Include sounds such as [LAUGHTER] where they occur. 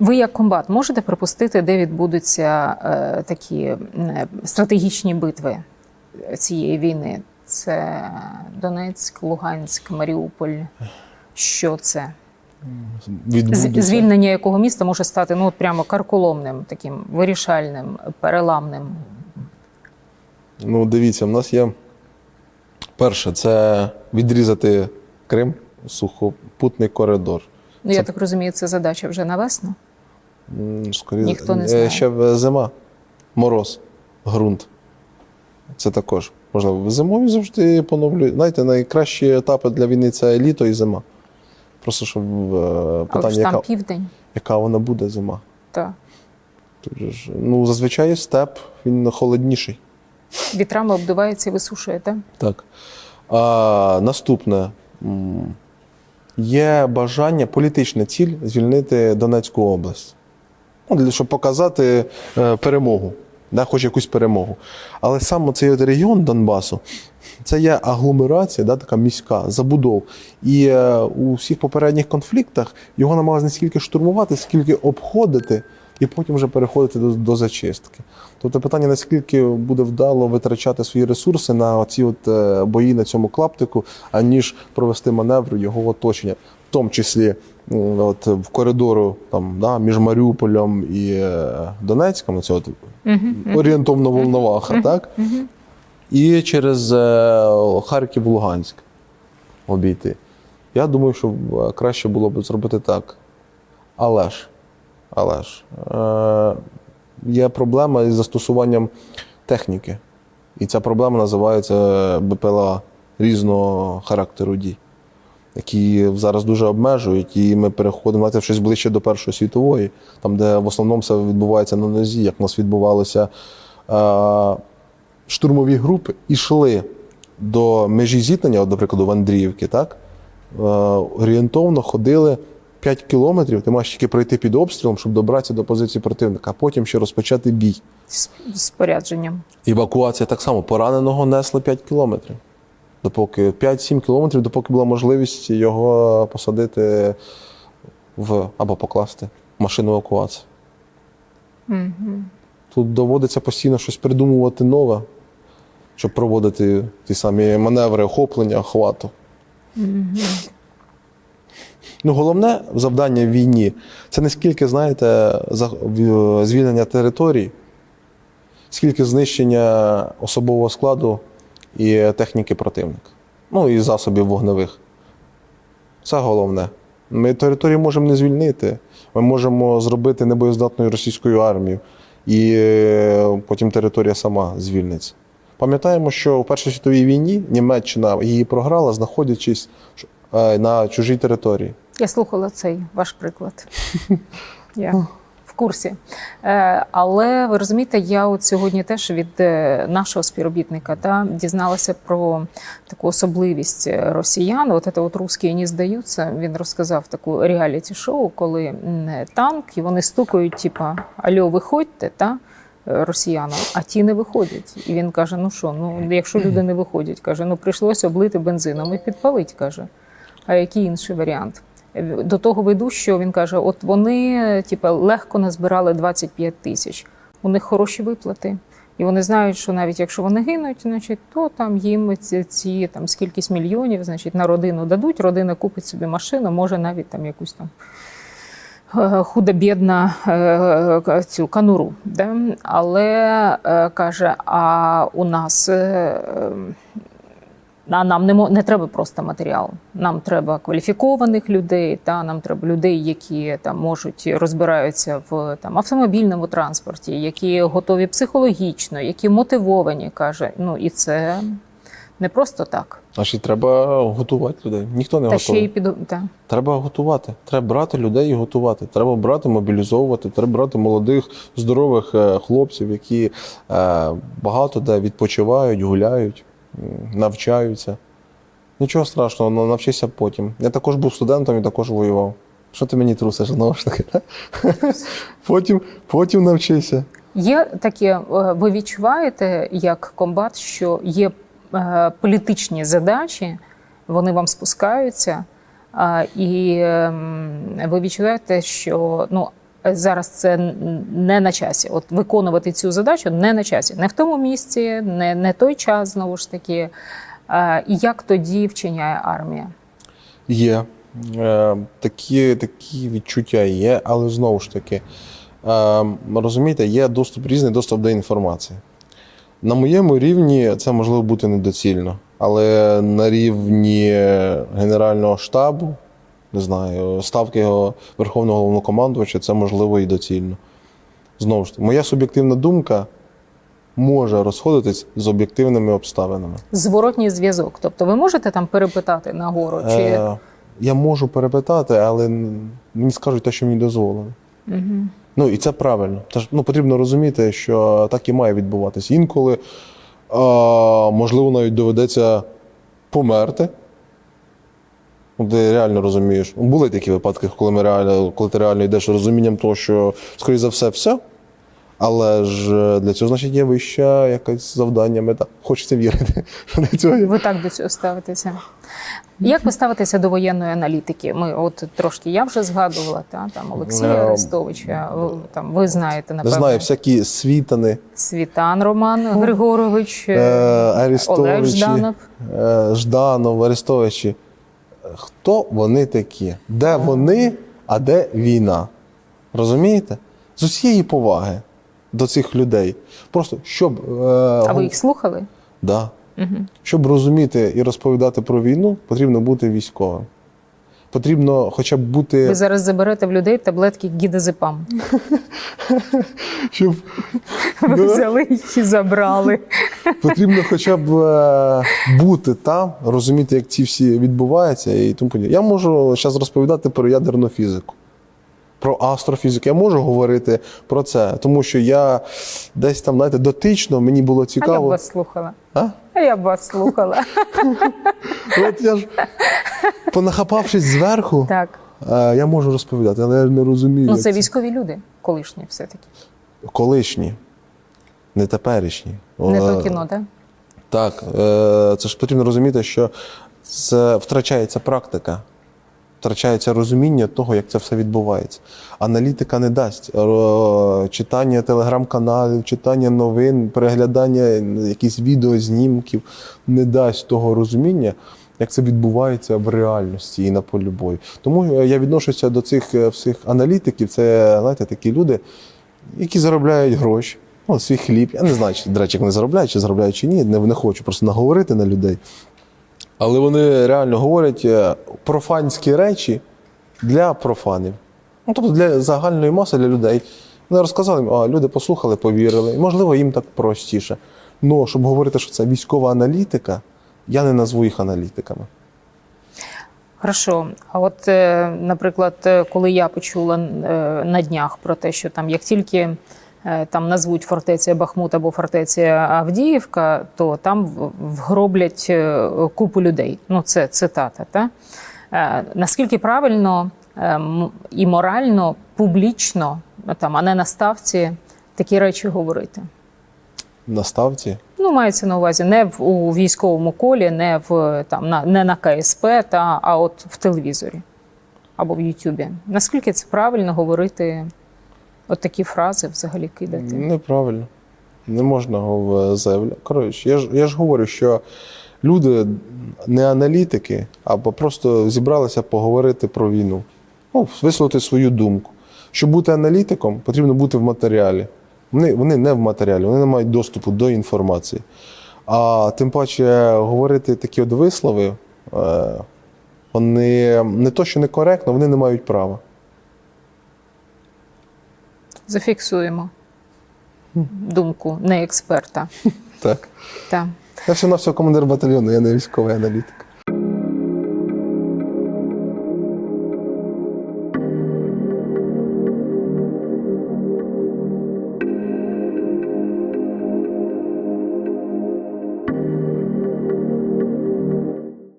Ви як комбат можете припустити, де відбудуться е, такі е, стратегічні битви цієї війни? Це Донецьк, Луганськ, Маріуполь. Що це? Відбудеться. Звільнення якого міста може стати ну от прямо карколомним, таким вирішальним, переламним? Ну, дивіться, в нас є перше, це відрізати Крим, сухопутний коридор. Ну я так розумію, це задача вже на весну. Скоріше, Ніхто не е, знає. Ще зима, мороз, ґрунт. Це також. Можливо, зимою завжди поновлюють. Знаєте, найкращі етапи для війни це літо і зима. Просто щоб е, Але питання, ж там яка, південь. яка вона буде зима. Так. Ну, зазвичай степ, він холодніший. Вітрами обдувається і висушує, так? Так. А, наступне. Є бажання, політична ціль звільнити Донецьку область. Ну, для- щоб показати е, перемогу, да, хоч якусь перемогу. Але саме цей регіон Донбасу це є агломерація, да, така міська, забудов. І е, у всіх попередніх конфліктах його намагалися не скільки штурмувати, скільки обходити, і потім вже переходити до, до зачистки. Тобто питання, наскільки буде вдало витрачати свої ресурси на ці от е, бої на цьому клаптику, аніж провести маневр його оточення, в тому числі от, в коридору там, да, між Маріуполем і е, Донецьком, це от орієнтовно Волноваха, так? І через е, Харків Луганськ обійти. Я думаю, що е, краще було б зробити так. Але ж, але ж е, є проблема із застосуванням техніки. І ця проблема називається БПЛА різного характеру дій, які зараз дуже обмежують, і ми переходимо знаєте, щось ближче до Першої світової, там, де в основному все відбувається на нозі, як у нас відбувалося. Е, штурмові групи йшли до межі зіткнення, от, до прикладу, в Андріївки, так? Е, орієнтовно ходили 5 кілометрів, ти маєш тільки пройти під обстрілом, щоб добратися до позиції противника, а потім ще розпочати бій. З спорядженням. Евакуація так само. Пораненого несли 5 кілометрів. Допоки 5-7 кілометрів, допоки була можливість його посадити в або покласти в машину евакуації. Тут доводиться постійно щось придумувати нове, щоб проводити ті самі маневри охоплення, охвату. Ну, головне завдання в війні це не скільки, знаєте, звільнення територій, скільки знищення особового складу і техніки противника. Ну і засобів вогневих. Це головне. Ми територію можемо не звільнити. Ми можемо зробити небоєздатною російською армію, і е, потім територія сама звільниться. Пам'ятаємо, що у Першій світовій війні Німеччина її програла, знаходячись е, на чужій території. Я слухала цей ваш приклад. [LAUGHS] Я в курсі. Е, але ви розумієте, я от сьогодні теж від е, нашого співробітника та, дізналася про таку особливість е, росіян. От це от русські не здаються. Він розказав таку реаліті-шоу, коли танк, і вони стукають, типа Альо, виходьте, та росіянам, а ті не виходять. І він каже: ну що, ну якщо люди не виходять, каже, ну прийшлося облити бензином і підпалить, каже. А який інший варіант? До того веду, що він каже: от вони типу, легко назбирали 25 тисяч. У них хороші виплати. І вони знають, що навіть якщо вони гинуть, значить, то там їм ці, ці там скількись мільйонів, значить, на родину дадуть, родина купить собі машину, може навіть там якусь там е, худо-бідна е, цю кануру. Да? Але е, каже: а у нас. А нам не, не треба просто матеріал. Нам треба кваліфікованих людей, та нам треба людей, які там можуть розбираються в там автомобільному транспорті, які готові психологічно, які мотивовані, каже. Ну і це не просто так. Значить, треба готувати людей. Ніхто не Та ще й під та. Треба готувати. Треба брати людей і готувати. Треба брати, мобілізовувати. Треба брати молодих, здорових е, хлопців, які е, багато де відпочивають, гуляють, навчаються. Нічого страшного, навчися потім. Я також був студентом і також воював. Що ти мені трусиш знову ж таки? [LAUGHS] потім, потім навчися. Є таке, ви відчуваєте як комбат, що є е, політичні задачі, вони вам спускаються, і ем, ви відчуваєте, що ну, зараз це не на часі. От виконувати цю задачу не на часі, не в тому місці, не, не той час знову ж таки. Е, І як тоді вчиняє армія? Є. Е, такі, такі відчуття є, але знову ж таки, е, розумієте, є доступ, різний доступ до інформації. На моєму рівні це можливо бути недоцільно, але на рівні Генерального штабу, не знаю, ставки його Верховного головнокомандувача, це можливо і доцільно. Знову ж таки, моя суб'єктивна думка може розходитись з об'єктивними обставинами. Зворотній зв'язок. Тобто ви можете там перепитати нагору? Чи... Е, я можу перепитати, але мені скажуть те, що мені дозволено. Мгм. Ну і це правильно. Тож ну, потрібно розуміти, що так і має відбуватися. Інколи, а, можливо, навіть доведеться померти. Ну, Ти реально розумієш. Ну, Були такі випадки, коли, ми реально, коли ти реально йдеш розумінням того, що, скоріше за все, все. Але ж е, для цього, значить, є вища якесь завдання, мета. Хочеться вірити. [LAUGHS] що Для цього є. Ви так до цього ставитеся. Як ви ставитеся до воєнної аналітики? Ми от трошки я вже згадувала, та там Олексія Е, Арестовича. ви- Там ви знаєте, Не напевно, знаю, всякі світани, Світан Роман Григорович, е, Олег Жданов. е, Жданов, Арестовичі. Хто вони такі? Де вони, а де війна? Розумієте? З усієї поваги до цих людей. Просто щоб, е, А ви їх слухали? да. Угу. щоб розуміти і розповідати про війну, потрібно бути військовим. Потрібно хоча б бути. Ви зараз заберете в людей таблетки гідозепам. [LAUGHS] Щоб... Ви взяли їх і забрали. Потрібно хоча б е, бути там, розуміти, як ці всі відбуваються і тому подібне. Я можу зараз розповідати про ядерну фізику, про астрофізику. Я можу говорити про це, тому що я десь там, знаєте, дотично, мені було А я б вас слухала. А? А я б вас слухала. [LAUGHS] От я ж, понахапавшись зверху, Так. е, я можу розповідати, але я не розумію. Ну це військові люди, колишні все-таки. колишні, не теперішні. Не то кіно, так? Так, е, це ж потрібно розуміти, що це втрачається практика, втрачається розуміння того, як це все відбувається. Аналітика не дасть. Читання телеграм-каналів, читання новин, переглядання якихось відеознімків не дасть того розуміння, як це відбувається в реальності і на полі бою. Тому е, я відношуся до цих е, всіх аналітиків. Це знаєте, такі люди, які заробляють гроші. Ну, свій хліб. Я не знаю, чи, до речі, вони заробляють, чи заробляють, чи ні. Не, не хочу просто наговорити на людей. Але вони реально говорять е, профанські речі для профанів. Ну, тобто для загальної маси, для людей. Вони розказали, а люди послухали, повірили. Можливо, їм так простіше. Ну, щоб говорити, що це військова аналітика, я не назву їх аналітиками. Хорошо. А от, е, наприклад, е, коли я почула на днях про те, що там як тільки там назвуть фортеця Бахмут або фортеця Авдіївка, то там вгроблять е, купу людей. Ну, це цитата. Та? Е, Наскільки правильно е, і морально, публічно, там, а не на ставці, такі речі говорити? На ставці. Ну, мається на увазі не в у військовому колі, не в там на не на КСП, та а от в телевізорі або в Ютубі. Наскільки це правильно говорити от такі фрази взагалі кидати? Неправильно. Не можна його заявляти. Коротше, я ж, я ж говорю, що люди не аналітики, а просто зібралися поговорити про війну. Ну, висловити свою думку. Щоб бути аналітиком, потрібно бути в матеріалі. Вони, вони не в матеріалі, вони не мають доступу до інформації. А тим паче говорити такі от вислови, е, вони не то, що некоректно, вони не мають права. Зафіксуємо думку не експерта. Так. Так. Я все на все командир батальйону, я не військовий аналітик.